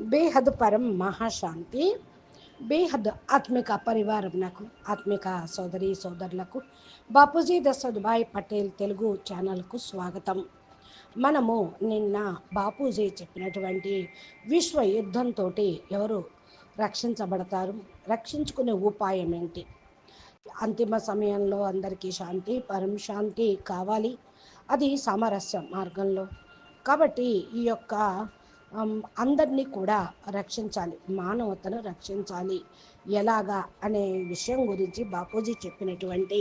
బేహద్ పరం మహాశాంతి బేహద్ ఆత్మిక పరివారం నాకు ఆత్మిక సోదరి సోదరులకు బాపూజీ దశరథ్భాయ్ పటేల్ తెలుగు ఛానల్కు స్వాగతం. మనము నిన్న బాపూజీ చెప్పినటువంటి విశ్వ యుద్ధంతో ఎవరు రక్షించబడతారు రక్షించుకునే ఉపాయం ఏంటి? అంతిమ సమయంలో అందరికీ శాంతి పరం శాంతి కావాలి. అది సామరస్య మార్గంలో. కాబట్టి ఈ యొక్క అందరినీ కూడా రక్షించాలి. మానవతను రక్షించాలి. ఎలాగా అనే విషయం గురించి బాపూజీ చెప్పినటువంటి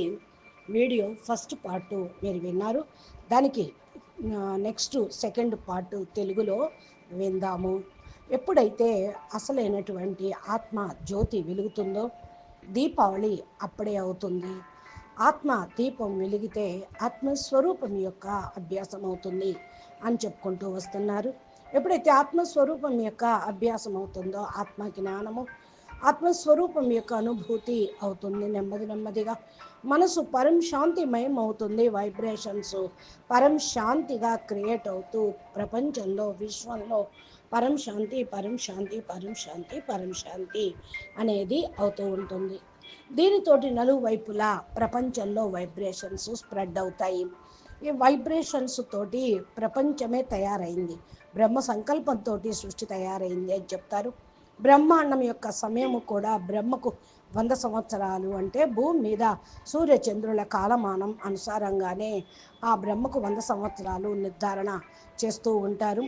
వీడియో ఫస్ట్ పార్ట్ మీరు విన్నారు. దానికి నెక్స్ట్ సెకండ్ పార్ట్ తెలుగులో విందాము. ఎప్పుడైతే అసలైనటువంటి ఆత్మ జ్యోతి వెలుగుతుందో దీపావళి అప్పుడే అవుతుంది. ఆత్మ దీపం వెలిగితే ఆత్మస్వరూపం యొక్క అభ్యాసం అవుతుంది అని చెప్పుకుంటూ వస్తున్నారు. ఎప్పుడైతే ఆత్మస్వరూపం యొక్క అభ్యాసం అవుతుందో ఆత్మ జ్ఞానము ఆత్మస్వరూపం యొక్క అనుభూతి అవుతుంది నెమ్మది నెమ్మదిగా. మనసు పరం శాంతిమయం అవుతుంది వైబ్రేషన్స్ పరం శాంతిగా క్రియేట్ అవుతూ ప్రపంచంలో విశ్వంలో పరం శాంతి పరం శాంతి పరం శాంతి పరం శాంతి అనేది అవుతూ ఉంటుంది. దీనితోటి నలువైపులా ప్రపంచంలో వైబ్రేషన్స్ స్ప్రెడ్ అవుతాయి. ఈ వైబ్రేషన్స్ తోటి ప్రపంచమే తయారైంది. బ్రహ్మ సంకల్పంతో సృష్టి తయారైంది అని చెప్తారు. బ్రహ్మాండం యొక్క సమయము కూడా బ్రహ్మకు వంద సంవత్సరాలు అంటే భూమి మీద సూర్యచంద్రుల కాలమానం అనుసారంగానే ఆ బ్రహ్మకు వంద సంవత్సరాలు నిర్ధారణ చేస్తూ ఉంటారు.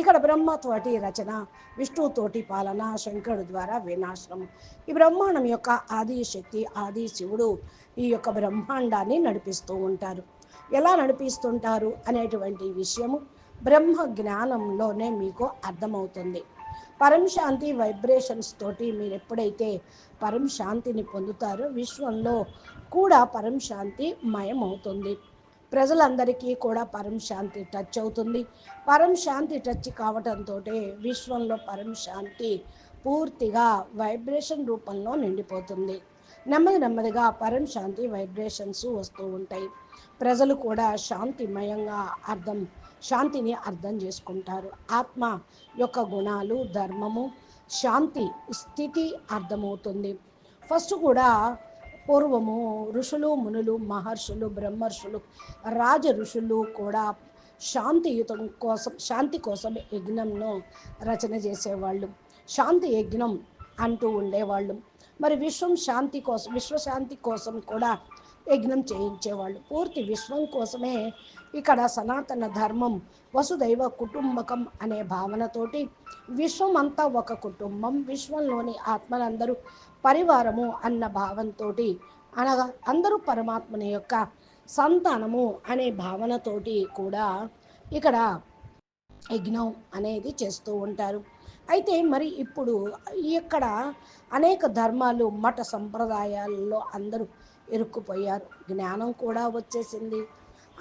ఇక్కడ బ్రహ్మతోటి రచన విష్ణుతోటి పాలన శంకరుడు ద్వారా వినాశనం. ఈ బ్రహ్మాండం యొక్క ఆది శక్తి ఆది శివుడు ఈ యొక్క బ్రహ్మాండాన్ని నడిపిస్తూ ఉంటారు. ఎలా నడిపిస్తుంటారు అనేటువంటి విషయము బ్రహ్మ జ్ఞానంలోనే మీకు అర్థమవుతుంది. పరం శాంతి వైబ్రేషన్స్ తోటి మీరు ఎప్పుడైతే పరం శాంతిని పొందుతారో విశ్వంలో కూడా పరం శాంతి మయమవుతుంది. ప్రజలందరికీ కూడా పరం శాంతి టచ్ అవుతుంది. పరం శాంతి టచ్ కావటంతో విశ్వంలో పరం శాంతి పూర్తిగా వైబ్రేషన్ రూపంలో నిండిపోతుంది. నెమ్మది నెమ్మదిగా పరం శాంతి వైబ్రేషన్స్ వస్తూ ఉంటాయి. ప్రజలు కూడా శాంతిమయంగా అర్థం శాంతిని అర్థం చేసుకుంటారు. ఆత్మ యొక్క గుణాలు ధర్మము శాంతి స్థితి అర్థమవుతుంది. ఫస్ట్ కూడా పూర్వము ఋషులు మునులు మహర్షులు బ్రహ్మర్షులు రాజ ఋషులు కూడా శాంతియుతం కోసం శాంతి కోసం యజ్ఞంను రచన చేసేవాళ్ళు. శాంతి యజ్ఞం అంటూ ఉండేవాళ్ళు. మరి విశ్వం శాంతి కోసం విశ్వశాంతి కోసం కూడా యజ్ఞం చేయించేవాళ్ళు. పూర్తి విశ్వం కోసమే ఇక్కడ సనాతన ధర్మం వసుదైవ కుటుంబకం అనే భావనతోటి విశ్వం అంతా ఒక కుటుంబం విశ్వంలోని ఆత్మలందరూ పరివారము అన్న భావంతో అనగా అందరూ పరమాత్మని యొక్క సంతానము అనే భావనతోటి కూడా ఇక్కడ యజ్ఞం అనేది చేస్తూ ఉంటారు. అయితే మరి ఇప్పుడు ఇక్కడ అనేక ధర్మాలు మఠ సంప్రదాయాల్లో అందరూ ఇరుక్కుపోయారు. జ్ఞానం కూడా వచ్చేసింది.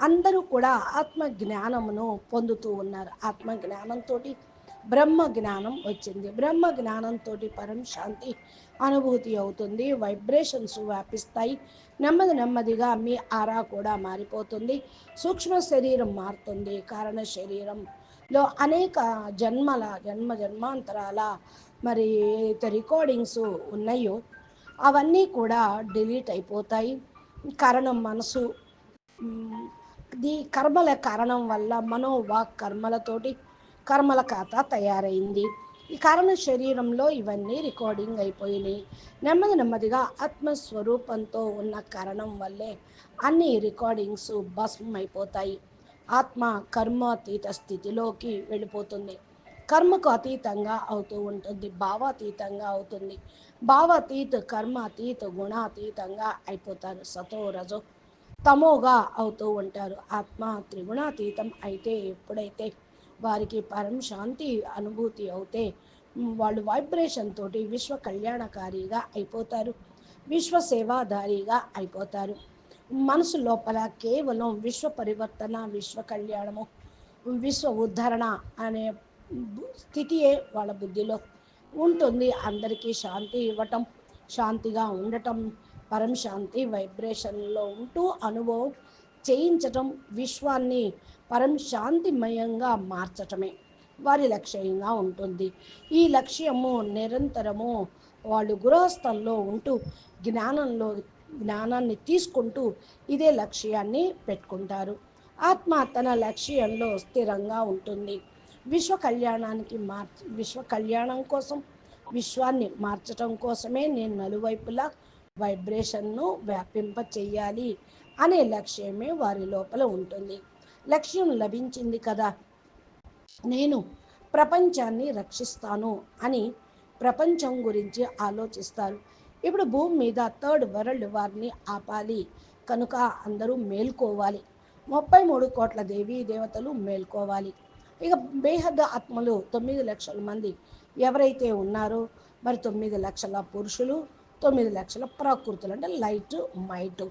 అందరూ కూడా ఆత్మ జ్ఞానమును పొందుతూ ఉన్నారు. ఆత్మ జ్ఞానంతో బ్రహ్మ జ్ఞానం వచ్చింది. బ్రహ్మ జ్ఞానంతో పరం శాంతి అనుభూతి అవుతుంది. వైబ్రేషన్స్ వ్యాపిస్తాయి. నెమ్మది నెమ్మదిగా మీ ఆరా కూడా మారిపోతుంది. సూక్ష్మ శరీరం మారుతుంది. కారణ శరీరంలో అనేక జన్మల జన్మ జన్మాంతరాల మరి రికార్డింగ్స్ ఉన్నాయో అవన్నీ కూడా డిలీట్ అయిపోతాయి. కారణం మనసు. మ్, కర్మల కారణం వల్ల మనోవాక్ కర్మలతోటి కర్మల ఖాతా తయారైంది. ఈ కారణ శరీరంలో ఇవన్నీ రికార్డింగ్ అయిపోయినాయి. నెమ్మది నెమ్మదిగా ఆత్మస్వరూపంతో ఉన్న కారణం వల్లే అన్ని రికార్డింగ్స్ భస్మం అయిపోతాయి ఆత్మ కర్మాతీత స్థితిలోకి వెళ్ళిపోతుంది. కర్మకు అతీతంగా అవుతూ ఉంటుంది భావాతీతంగా అవుతుంది. భావాతీత కర్మాతీత గుణాతీతంగా అయిపోతారు. సతో రజో తమోగా అవుతూ ఉంటారు. ఆత్మ త్రిగుణాతీతం అయితే ఎప్పుడైతే వారికి పరం శాంతి అనుభూతి అవుతే వాళ్ళు వైబ్రేషన్ తోటి విశ్వ కళ్యాణకారిగా అయిపోతారు. విశ్వ సేవాధారిగా అయిపోతారు. మనసు లోపల కేవలం విశ్వ పరివర్తన విశ్వ కళ్యాణము విశ్వ ఉద్ధరణ అనే స్థితియే వాళ్ళ బుద్ధిలో ఉంటుంది. అందరికీ శాంతి ఇవ్వటం శాంతిగా ఉండటం పరం శాంతి వైబ్రేషన్లో ఉంటూ అనుభవం చేయించటం విశ్వాన్ని పరం శాంతిమయంగా మార్చటమే వారి లక్ష్యంగా ఉంటుంది. ఈ లక్ష్యము నిరంతరము వాళ్ళు గృహస్థంలో ఉంటూ జ్ఞానంలో జ్ఞానాన్ని తీసుకుంటూ ఇదే లక్ష్యాన్ని పెట్టుకుంటారు. ఆత్మ తన లక్ష్యంలో స్థిరంగా ఉంటుంది. విశ్వ కళ్యాణానికి మార్చ విశ్వ కళ్యాణం కోసం విశ్వాన్ని మార్చటం కోసమే నేను నలువైపులా వైబ్రేషన్ను వ్యాపింప చెయ్యాలి అనే లక్ష్యమే వారి లోపల ఉంటుంది. లక్ష్యం లభించింది కదా. నేను ప్రపంచాన్ని రక్షిస్తాను అని ప్రపంచం గురించి ఆలోచిస్తారు. ఇప్పుడు భూమి మీద థర్డ్ వరల్డ్ వారిని ఆపాలి. కనుక అందరూ మేల్కోవాలి. ముప్పై మూడు కోట్ల దేవీ దేవతలు మేల్కోవాలి. ఇక బేహద్ద ఆత్మలు తొమ్మిది లక్షల మంది ఎవరైతే ఉన్నారో మరి తొమ్మిది లక్షల పురుషులు తొమ్మిది లక్షల ప్రకృతులు అంటే లైట్ మైట్.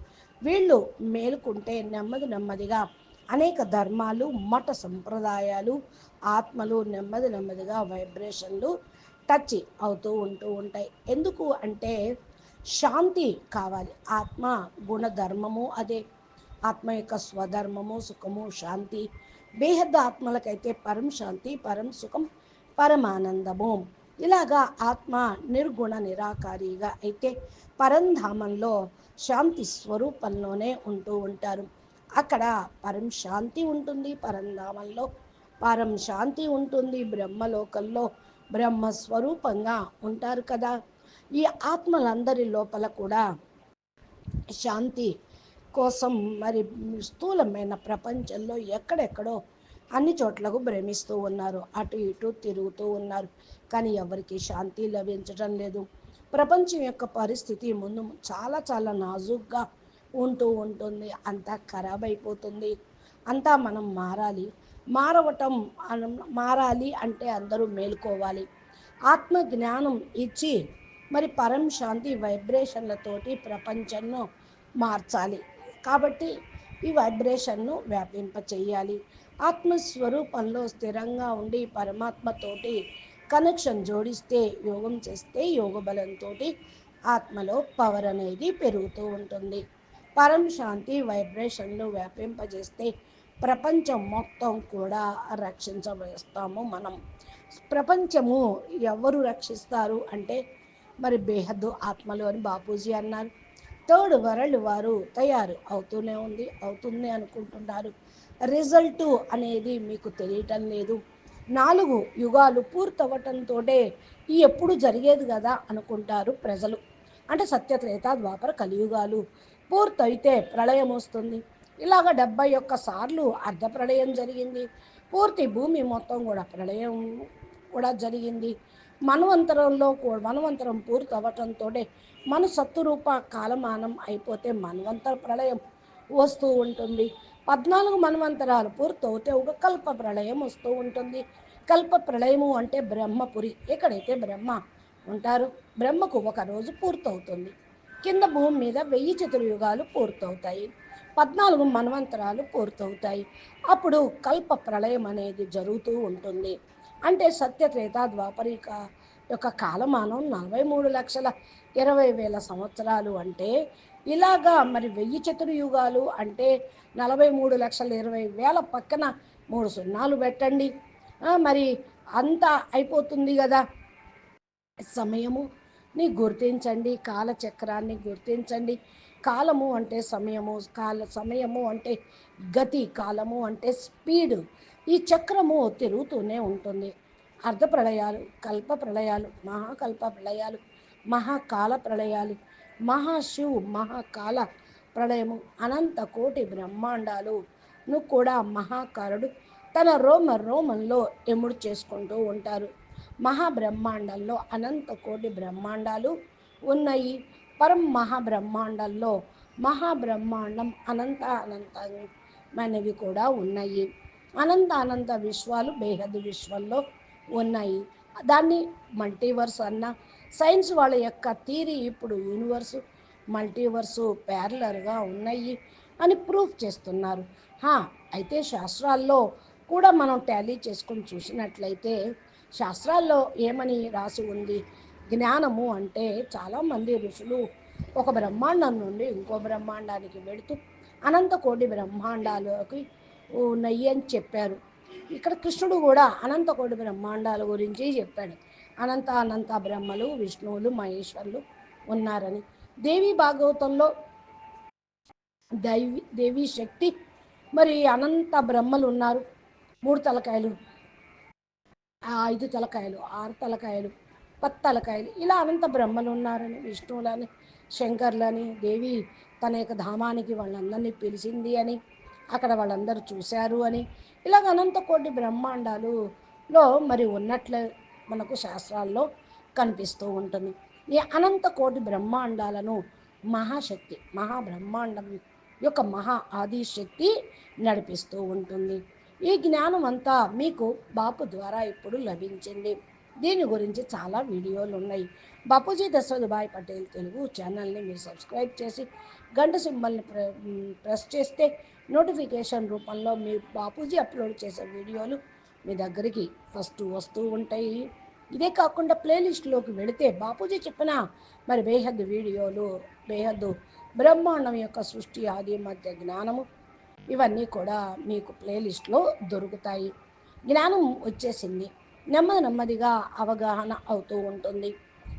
వీళ్ళు మేలుకుంటే నెమ్మది నెమ్మదిగా అనేక ధర్మాలు మఠ సంప్రదాయాలు ఆత్మలు నెమ్మది నెమ్మదిగా వైబ్రేషన్లు టచ్ అవుతూ ఉంటూ ఉంటాయి. ఎందుకు అంటే శాంతి కావాలి. ఆత్మ గుణధర్మము అదే. ఆత్మ యొక్క స్వధర్మము సుఖము శాంతి బేహద్ద ఆత్మలకైతే పరం శాంతి పరం సుఖం పరమానందము. ఇలాగా ఆత్మ నిర్గుణ నిరాకారిగా అయితే పరంధామంలో శాంతి స్వరూపంలోనే ఉంటూ ఉంటారు. అక్కడ పరం శాంతి ఉంటుంది పరంధామంలో పరం శాంతి ఉంటుంది. బ్రహ్మలోకంలో బ్రహ్మ స్వరూపంగా ఉంటారు కదా. ఈ ఆత్మలందరి లోపల కూడా శాంతి కోసం మరి స్థూలమైన ప్రపంచంలో ఎక్కడెక్కడో అన్ని చోట్లకు భ్రమిస్తూ ఉన్నారు. అటు ఇటు తిరుగుతూ ఉన్నారు. కానీ ఎవరికి శాంతి లభించడం లేదు. ప్రపంచం యొక్క పరిస్థితి ముందు చాలా చాలా నాజుగ్గా ఉంటూ ఉంటుంది. అంతా ఖరాబ్ అయిపోతుంది. అంతా మనం మారాలి. మారవటం మారాలి అంటే అందరూ మేలుకోవాలి. ఆత్మ జ్ఞానం ఇచ్చి మరి పరం శాంతి వైబ్రేషన్లతోటి ప్రపంచంను మార్చాలి. కాబట్టి ఈ వైబ్రేషన్ను వ్యాపింప చేయాలి ఆత్మస్వరూపంలో స్థిరంగా ఉండి పరమాత్మతోటి కనెక్షన్ జోడిస్తే యోగం చేస్తే యోగ బలంతో ఆత్మలో పవర్ అనేది పెరుగుతూ ఉంటుంది. పరం శాంతి వైబ్రేషన్లు వ్యాపింపజేస్తే ప్రపంచం మొత్తం కూడా రక్షించవేస్తాము మనం. ప్రపంచము ఎవరు రక్షిస్తారు అంటే మరి బేహద్దు ఆత్మలు అని బాపూజీ అన్నారు. థర్డ్ వరల్డ్ వారు తయారు అవుతూనే ఉంది అవుతుంది అనుకుంటున్నారు. రిజల్ట్ అనేది మీకు తెలియటం లేదు. నాలుగు యుగాలు పూర్తవటంతో ఈ ఎప్పుడు జరిగేది కదా అనుకుంటారు ప్రజలు. అంటే సత్యత్రేత ద్వాపర కలియుగాలు పూర్తయితే ప్రళయం వస్తుంది. ఇలాగ డెబ్బై ఒక్క సార్లు అర్ధ ప్రళయం జరిగింది. పూర్తి భూమి మొత్తం కూడా ప్రళయం కూడా జరిగింది. మన్వంతరంలో కూడా మన్వంతరం పూర్తి మన సత్తురూప కాలమానం అయిపోతే మన్వంతర ప్రళయం వస్తూ ఉంటుంది. పద్నాలుగు మన్వంతరాలు పూర్తవుతే ఒక కల్ప ప్రళయం వస్తూ ఉంటుంది. కల్ప ప్రళయము అంటే బ్రహ్మపురి. ఎక్కడైతే బ్రహ్మ ఉంటారు బ్రహ్మకు ఒక రోజు పూర్తవుతుంది. కింద భూమి మీద వెయ్యి చతుర్యుగాలు పూర్తవుతాయి. పద్నాలుగు మన్వంతరాలు పూర్తవుతాయి. అప్పుడు కల్ప ప్రళయం అనేది జరుగుతూ ఉంటుంది. అంటే సత్యత్రేత ద్వాపరిక యొక్క కాలమానం నలభై మూడు లక్షల ఇరవై వేల సంవత్సరాలు అంటే ఇలాగా మరి వెయ్యి చతుర్యుగాలు అంటే నలభై మూడు లక్షల ఇరవై వేల పక్కన మూడు సున్నాలు పెట్టండి. మరి అంత అయిపోతుంది కదా. సమయము ని గుర్తించండి కాలచక్రాన్ని గుర్తించండి. కాలము అంటే సమయము కాల సమయము అంటే గతి కాలము అంటే స్పీడ్. ఈ చక్రము తిరుగుతూనే ఉంటుంది. అర్ధ ప్రళయాలు కల్ప ప్రళయాలు మహాకల్ప ప్రళయాలు మహాకాల ప్రళయాలు మహాశివ్ మహాకాల ప్రళయము అనంత కోటి బ్రహ్మాండాలు. ను కూడా మహాకారుడు. తన రోమ రోమంలో ఎముడు చేసుకుంటూ ఉంటారు. మహాబ్రహ్మాండంలో అనంత కోటి బ్రహ్మాండాలు ఉన్నాయి. పరం మహాబ్రహ్మాండంలో మహాబ్రహ్మాండం అనంత అనంతమైనవి కూడా ఉన్నాయి. అనంత అనంత విశ్వాలు బేహద్ విశ్వంలో ఉన్నాయి. దాన్ని మల్టీవర్స్ అన్న సైన్స్ వాళ్ళ యొక్క థీరీ ఇప్పుడు యూనివర్సు మల్టీవర్సు ప్యారలర్గా ఉన్నాయి అని ప్రూఫ్ చేస్తున్నారు. హా, అయితే శాస్త్రాల్లో కూడా మనం టాలీ చేసుకొని చూసినట్లయితే శాస్త్రాల్లో ఏమని రాసి ఉంది? జ్ఞానము అంటే చాలామంది ఋషులు ఒక బ్రహ్మాండం నుండి ఇంకో బ్రహ్మాండానికి వెళుతూ అనంత కోటి బ్రహ్మాండాలకి ఉన్నాయి అని చెప్పారు. ఇక్కడ కృష్ణుడు కూడా అనంత కోటి బ్రహ్మాండాల గురించి చెప్పాడు. అనంత అనంత బ్రహ్మలు విష్ణువులు మహేశ్వరులు ఉన్నారని. దేవి భాగవతంలో దైవి దేవి శక్తి మరి అనంత బ్రహ్మలు ఉన్నారు. మూడు తలకాయలు ఐదు తలకాయలు ఆరు తలకాయలు పది తలకాయలు ఇలా అనంత బ్రహ్మలు ఉన్నారని విష్ణువులని శంకర్లని దేవి తన యొక్క ధామానికి వాళ్ళందరినీ పిలిచింది అని అక్కడ వాళ్ళందరూ చూశారు అని. ఇలాగ అనంత కోటి బ్రహ్మాండాలులో మరి ఉన్నట్లు మనకు శాస్త్రాల్లో కనిపిస్తూ ఉంటుంది. ఈ అనంత కోటి బ్రహ్మాండాలను మహాశక్తి మహాబ్రహ్మాండం యొక్క మహా ఆదిశక్తి నడిపిస్తూ ఉంటుంది. ఈ జ్ఞానం అంతా మీకు బాపు ద్వారా ఇప్పుడు లభించింది. దీని గురించి చాలా వీడియోలు ఉన్నాయి. బాపూజీ దశరథభాయ్ పటేల్ తెలుగు ఛానల్ని మీరు సబ్స్క్రైబ్ చేసి గంట సింబల్ని ప్రెస్ చేస్తే నోటిఫికేషన్ రూపంలో మీ బాపూజీ అప్లోడ్ చేసే వీడియోలు మీ దగ్గరికి ఫస్ట్ వస్తూ ఉంటాయి. ఇదే కాకుండా ప్లేలిస్ట్లోకి వెళితే బాపూజీ చెప్పిన మరి బేహద్దు వీడియోలు బేహద్దు బ్రహ్మాండం యొక్క సృష్టి ఆది మధ్య జ్ఞానము ఇవన్నీ కూడా మీకు ప్లేలిస్ట్లో దొరుకుతాయి. జ్ఞానం వచ్చేసింది. నెమ్మది నెమ్మదిగా అవగాహన అవుతూ ఉంటుంది.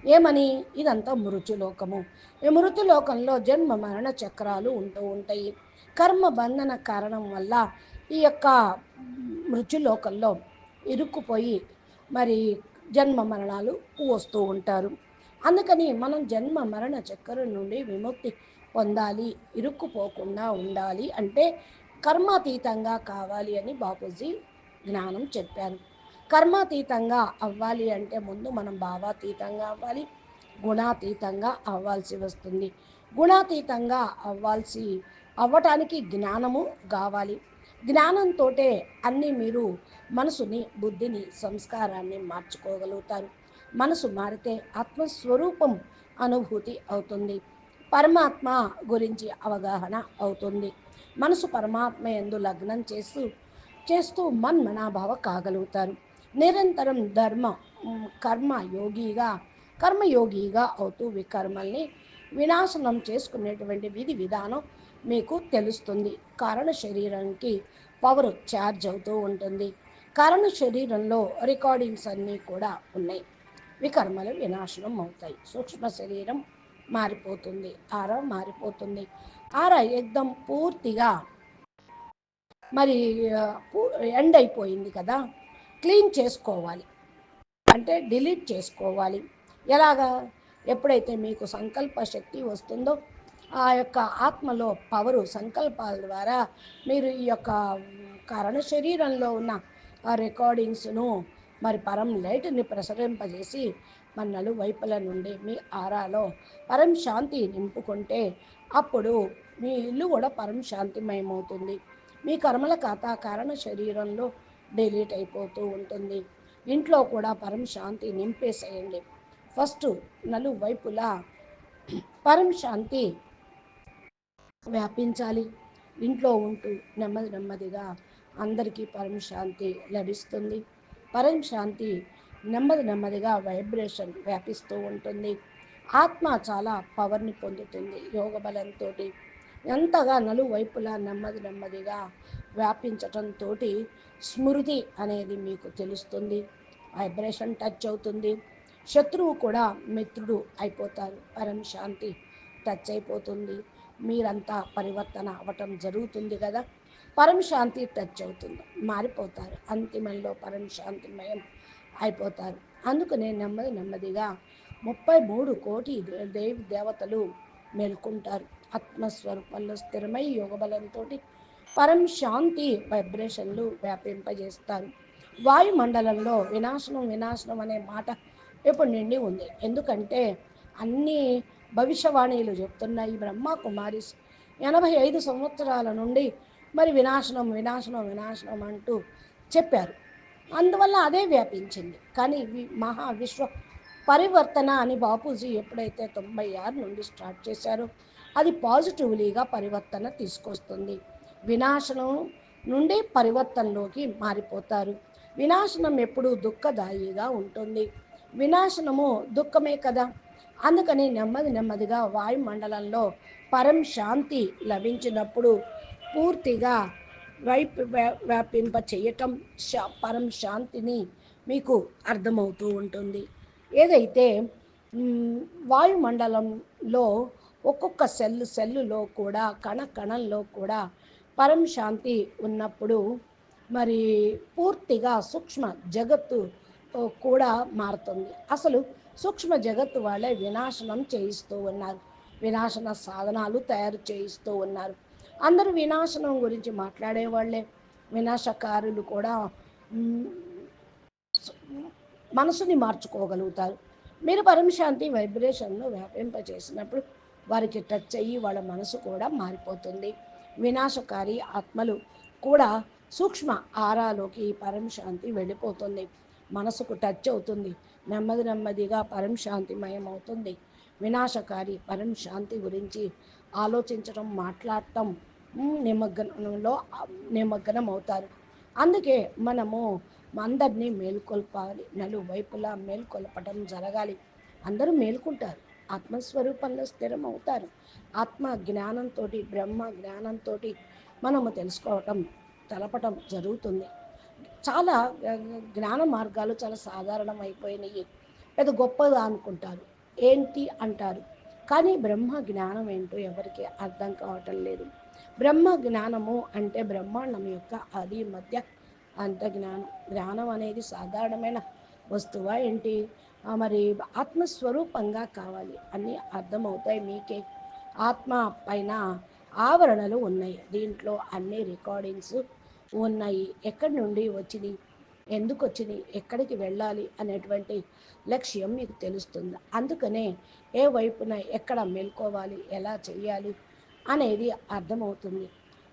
ఏమని? ఇదంతా మృత్యులోకము. ఈ మృత్యులోకంలో జన్మ మరణ చక్రాలు ఉంటూ ఉంటాయి. కర్మ బంధన కారణం వల్ల ఈ యొక్క మృత్యులోకంలో ఇరుక్కుపోయి మరి జన్మ మరణాలు వస్తూ ఉంటారు. అందుకని మనం జన్మ మరణ చక్రం నుండి విముక్తి పొందాలి ఇరుక్కుపోకుండా ఉండాలి అంటే కర్మాతీతంగా కావాలి అని బాపూజీ జ్ఞానం చెప్పారు. కర్మాతీతంగా అవ్వాలి అంటే ముందు మనం భావాతీతంగా అవ్వాలి గుణాతీతంగా అవ్వాల్సి వస్తుంది. గుణాతీతంగా అవ్వాల్సి అవ్వటానికి జ్ఞానము కావాలి. జ్ఞానంతో అన్నీ మీరు మనసుని బుద్ధిని సంస్కారాన్ని మార్చుకోగలుగుతారు. మనసు మారితే ఆత్మస్వరూపం అనుభూతి అవుతుంది. పరమాత్మ గురించి అవగాహన అవుతుంది. మనసు పరమాత్మ ఎందు లగ్నం చేస్తూ చేస్తూ మన్మనాభావ కాగలుగుతారు. నిరంతరం ధర్మ కర్మ యోగిగా కర్మయోగిగా అవుతూ వికర్మల్ని వినాశనం చేసుకునేటువంటి విధి విధానం మీకు తెలుస్తుంది. కారణ శరీరానికి పవర్ ఛార్జ్ అవుతూ ఉంటుంది. కారణ శరీరంలో రికార్డింగ్స్ అన్నీ కూడా ఉన్నాయి. వికర్మలు వినాశనం అవుతాయి. సూక్ష్మ శరీరం మారిపోతుంది. ఆర మారిపోతుంది. ఆర ఎగ్దం పూర్తిగా మరి పూ- ఎండ్ అయిపోయింది కదా? క్లీన్ చేసుకోవాలి. అంటే డిలీట్ చేసుకోవాలి. ఎలాగా? ఎప్పుడైతే మీకు సంకల్ప శక్తి వస్తుందో ఆ యొక్క ఆత్మలో పవరు సంకల్పాల ద్వారా మీరు ఈ యొక్క కారణ శరీరంలో ఉన్న ఆ రికార్డింగ్స్ను మరి పరం లైట్ని ప్రసరింపజేసి మన్నలు నలువైపుల నుండి మీ ఆరాలో పరం శాంతి నింపుకుంటే అప్పుడు మీ ఇల్లు కూడా పరం శాంతిమయమవుతుంది. మీ కర్మల ఖాతా కారణ శరీరంలో డిలీట్ అయిపోతూ ఉంటుంది. ఇంట్లో కూడా పరం శాంతి నింపేసేయండి. ఫస్ట్ నలువైపులా పరం శాంతి వ్యాపించాలి. ఇంట్లో ఉంటూ నెమ్మది నెమ్మదిగా అందరికీ పరంశాంతి లభిస్తుంది. పరం శాంతి నెమ్మది నెమ్మదిగా వైబ్రేషన్ వ్యాపిస్తూ ఉంటుంది. ఆత్మ చాలా పవర్ని పొందుతుంది యోగ బలంతో ఎంతగా నలువైపులా నెమ్మది నెమ్మదిగా వ్యాపించటంతో స్మృతి అనేది మీకు తెలుస్తుంది. వైబ్రేషన్ టచ్ అవుతుంది. శత్రువు కూడా మిత్రుడు అయిపోతారు. పరం శాంతి టచ్ అయిపోతుంది. మీరంతా పరివర్తన అవ్వటం జరుగుతుంది కదా? పరం శాంతి టచ్ అవుతుంది. మారిపోతారు. అంతిమంలో పరం శాంతిమయం అయిపోతారు. అందుకనే నెమ్మది నెమ్మదిగా ముప్పై మూడు కోటి దేవి దేవతలు మేల్కొంటారు. ఆత్మస్వరూపంలో స్థిరమై యోగబలంతో పరం శాంతి వైబ్రేషన్లు వ్యాపింపజేస్తారు. వాయుమండలంలో వినాశనం వినాశనం అనే మాట ఇప్పుడు నిండి ఉంది. ఎందుకంటే అన్ని భవిష్యవాణిలు చెప్తున్నాయి బ్రహ్మ కుమారి ఎనభై ఐదు సంవత్సరాల నుండి మరి వినాశనం వినాశనం వినాశనం అంటూ చెప్పారు. అందువల్ల అదే వ్యాపించింది. కానీ వి- మహా విశ్వ పరివర్తన అని బాపూజీ ఎప్పుడైతే తొంభై ఆరు నుండి స్టార్ట్ చేశారో అది పాజిటివ్లీగా పరివర్తన తీసుకొస్తుంది. వినాశనం నుండి పరివర్తనలోకి మారిపోతారు. వినాశనం ఎప్పుడూ దుఃఖదాయిగా ఉంటుంది. వినాశనము దుఃఖమే కదా. అందుకని నెమ్మది నెమ్మదిగా వాయుమండలంలో పరం శాంతి లభించినప్పుడు పూర్తిగా వైపు వ్యాపింప చేయటం శా పరం శాంతిని మీకు అర్థమవుతూ ఉంటుంది. ఏదైతే వాయుమండలంలో ఒక్కొక్క సెల్లు సెల్లులో కూడా కణ కణంలో కూడా పరం శాంతి ఉన్నప్పుడు మరి పూర్తిగా సూక్ష్మ జగత్తు కూడా మారుతుంది. అసలు సూక్ష్మ జగత్తు వాళ్ళే వినాశనం చేయిస్తూ ఉన్నారు. వినాశన సాధనాలు తయారు చేయిస్తూ ఉన్నారు. అందరూ వినాశనం గురించి మాట్లాడే వాళ్ళే వినాశకారులు కూడా మనసుని మార్చుకోగలుగుతారు. మీరు పరమశాంతి వైబ్రేషన్ను వ్యాపింపచేసినప్పుడు వారికి టచ్ అయ్యి వాళ్ళ మనసు కూడా మారిపోతుంది. వినాశకారి ఆత్మలు కూడా సూక్ష్మ ఆరాలోకి పరమశాంతి వెళ్ళిపోతుంది. మనసుకు టచ్ అవుతుంది. నెమ్మది నెమ్మదిగా పరమశాంతిమయం అవుతుంది వినాశకారి పరమశాంతి గురించి ఆలోచించడం మాట్లాడటం నిమగ్నంలో నిమగ్నం అవుతారు అందుకే మనము అందరినీ మేల్కొల్పాలి. నలువైపులా మేల్కొల్పటం జరగాలి. అందరూ మేల్కుంటారు. ఆత్మస్వరూపంలో స్థిరం అవుతారు ఆత్మ జ్ఞానంతో బ్రహ్మ జ్ఞానంతో మనము తెలుసుకోవటం తెలపటం జరుగుతుంది. చాలా జ్ఞాన మార్గాలు చాలా సాధారణం అయిపోయినాయి పెద్ద గొప్పగా అనుకుంటారు. ఏంటి అంటారు? కానీ బ్రహ్మ జ్ఞానం ఏంటో ఎవరికి అర్థం కావటం లేదు. బ్రహ్మ జ్ఞానము అంటే బ్రహ్మాండం యొక్క అది మధ్య అంత జ్ఞానం జ్ఞానం అనేది సాధారణమైన వస్తువా ఏంటి? మరి ఆత్మస్వరూపంగా కావాలి. అన్నీ అర్థమవుతాయి మీకే. ఆత్మ పైన ఆవరణలు ఉన్నాయి. దీంట్లో అన్ని రికార్డింగ్స్ ఉన్నాయి. ఎక్కడి నుండి వచ్చింది? ఎందుకు వచ్చింది? ఎక్కడికి వెళ్ళాలి? అనేటువంటి లక్ష్యం మీకు తెలుస్తుంది. అందుకనే ఏ వైపున ఎక్కడ మేల్కోవాలి? ఎలా చేయాలి? అనేది అర్థమవుతుంది.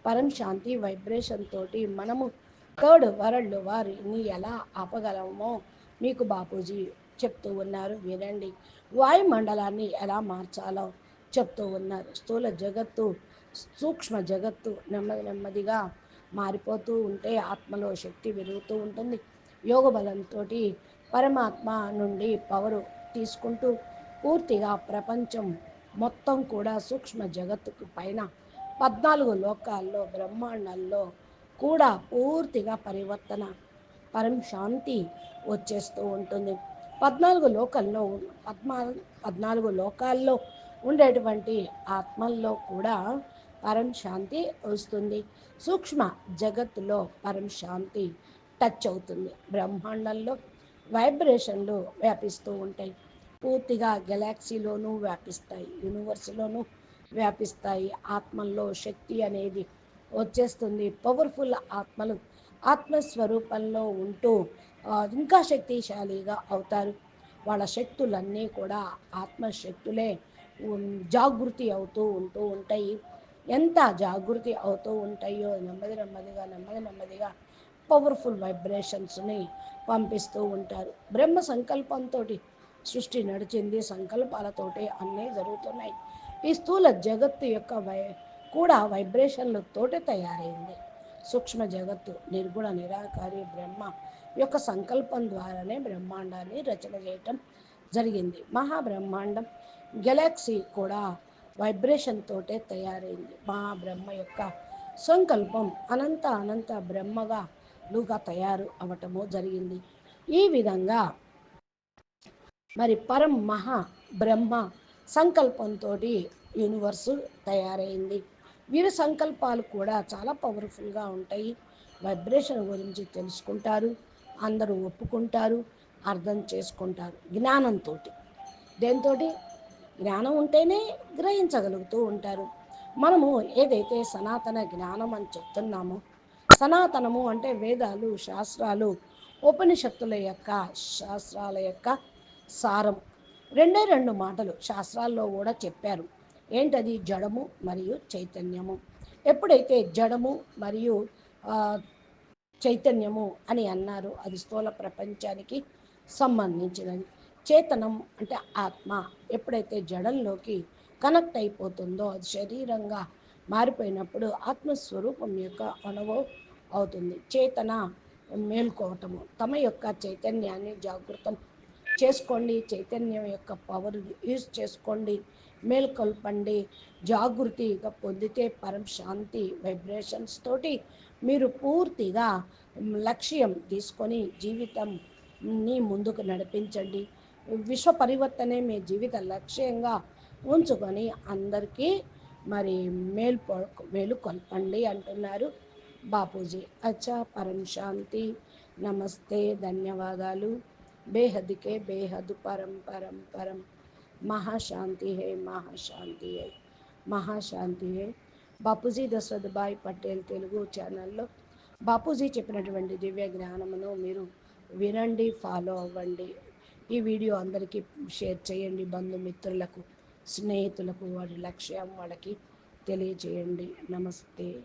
పరం శాంతి వైబ్రేషన్ తోటి మనము థర్డ్ వరల్డ్ వారిని ఎలా ఆపగలమో మీకు బాపూజీ చెప్తూ ఉన్నారు. వినండి. వాయుమండలాన్ని ఎలా మార్చాలో చెప్తూ ఉన్నారు. స్థూల జగత్తు సూక్ష్మ జగత్తు నెమ్మది నెమ్మదిగా మారిపోతూ ఉంటే ఆత్మలో శక్తి పెరుగుతూ ఉంటుంది. యోగ బలంతో పరమాత్మ నుండి పవరు తీసుకుంటూ పూర్తిగా ప్రపంచం మొత్తం కూడా సూక్ష్మ జగత్తుకు పైన పద్నాలుగు లోకాల్లో బ్రహ్మాండాల్లో కూడా పూర్తిగా పరివర్తన పరం శాంతి వచ్చేస్తూ ఉంటుంది. పద్నాలుగు లోకల్లో పద్మా పద్నాలుగు లోకాల్లో ఉండేటువంటి ఆత్మల్లో కూడా పరం శాంతి వస్తుంది. సూక్ష్మ జగత్తులో పరం శాంతి టచ్ అవుతుంది. బ్రహ్మాండంలో వైబ్రేషన్లు వ్యాపిస్తూ ఉంటాయి. పూర్తిగా గెలాక్సీలోనూ వ్యాపిస్తాయి. యూనివర్స్లోనూ వ్యాపిస్తాయి. ఆత్మల్లో శక్తి అనేది వచ్చేస్తుంది. పవర్ఫుల్ ఆత్మలు ఆత్మస్వరూపంలో ఉంటూ ఇంకా శక్తిశాలిగా అవుతారు. వాళ్ళ శక్తులన్నీ కూడా ఆత్మశక్తులే జాగృతి అవుతూ ఉంటూ ఉంటాయి. ఎంత జాగృతి అవుతూ ఉంటాయో నెమ్మది నెమ్మదిగా నెమ్మది నెమ్మదిగా పవర్ఫుల్ వైబ్రేషన్స్ని పంపిస్తూ ఉంటారు. బ్రహ్మ సంకల్పంతో సృష్టి నడిచింది సంకల్పాలతోటి అన్నీ జరుగుతున్నాయి. ఈ స్థూల జగత్తు యొక్క వై కూడా వైబ్రేషన్లతోటి తయారైంది. సూక్ష్మ జగత్తు నిర్గుణ నిరాకారి బ్రహ్మ యొక్క సంకల్పం ద్వారానే బ్రహ్మాండాన్ని రచన చేయటం జరిగింది. మహాబ్రహ్మాండం గెలాక్సీ కూడా వైబ్రేషన్ తోటే తయారైంది. మహాబ్రహ్మ యొక్క సంకల్పం అనంత అనంత బ్రహ్మగా లుగా తయారు అవటము జరిగింది. ఈ విధంగా మరి పరం మహా బ్రహ్మ సంకల్పంతో యూనివర్సు తయారైంది. వీరి సంకల్పాలు కూడా చాలా పవర్ఫుల్గా ఉంటాయి. వైబ్రేషన్ గురించి తెలుసుకుంటారు. అందరూ ఒప్పుకుంటారు. అర్థం చేసుకుంటారు. జ్ఞానంతో దేంతో జ్ఞానం ఉంటేనే గ్రహించగలుగుతూ ఉంటారు. మనము ఏదైతే సనాతన జ్ఞానం అని చెప్తున్నామో సనాతనము అంటే వేదాలు శాస్త్రాలు ఉపనిషత్తుల యొక్క శాస్త్రాల యొక్క సారం. రెండే రెండు మాటలు శాస్త్రాల్లో కూడా చెప్పారు. ఏంటది జడము మరియు చైతన్యము? ఎప్పుడైతే జడము మరియు చైతన్యము అని అన్నారు అది స్థూల ప్రపంచానికి సంబంధించినది. చేతనం అంటే ఆత్మ. ఎప్పుడైతే జడంలోకి కనెక్ట్ అయిపోతుందో అది శరీరంగా మారిపోయినప్పుడు ఆత్మస్వరూపం యొక్క అనుభవం అవుతుంది. చేతన మేల్కోవటము. తమ యొక్క చైతన్యాన్ని జాగృతం చేసుకోండి. చైతన్యం యొక్క పవర్ యూజ్ చేసుకోండి. మేల్కొల్పండి. జాగృతిగా పొందితే పరం శాంతి వైబ్రేషన్స్ తోటి మీరు పూర్తిగా లక్ష్యం తీసుకొని జీవితంని ముందుకు నడిపించండి. విశ్వ పరివర్తనే మీ జీవిత లక్ష్యంగా ఉంచుకొని అందరికీ మరి మేలు మేలు కొల్పండి అంటున్నారు బాపూజీ. అచ్చా పరం శాంతి. నమస్తే ధన్యవాదాలు. బేహద్కే బేహద్ పరం పరం పరం. మహాశాంతి హే మహాశాంతి హే మహాశాంతి హే. బాపూజీ దశరథభాయ్ పటేల్ తెలుగు ఛానల్లో బాపూజీ చెప్పినటువంటి దివ్య జ్ఞానమును మీరు వినండి ఫాలో అవ్వండి. ఈ వీడియో అందరికీ షేర్ చేయండి బంధుమిత్రులకు స్నేహితులకు వారి లక్ష్యం వాళ్ళకి తెలియజేయండి. నమస్తే.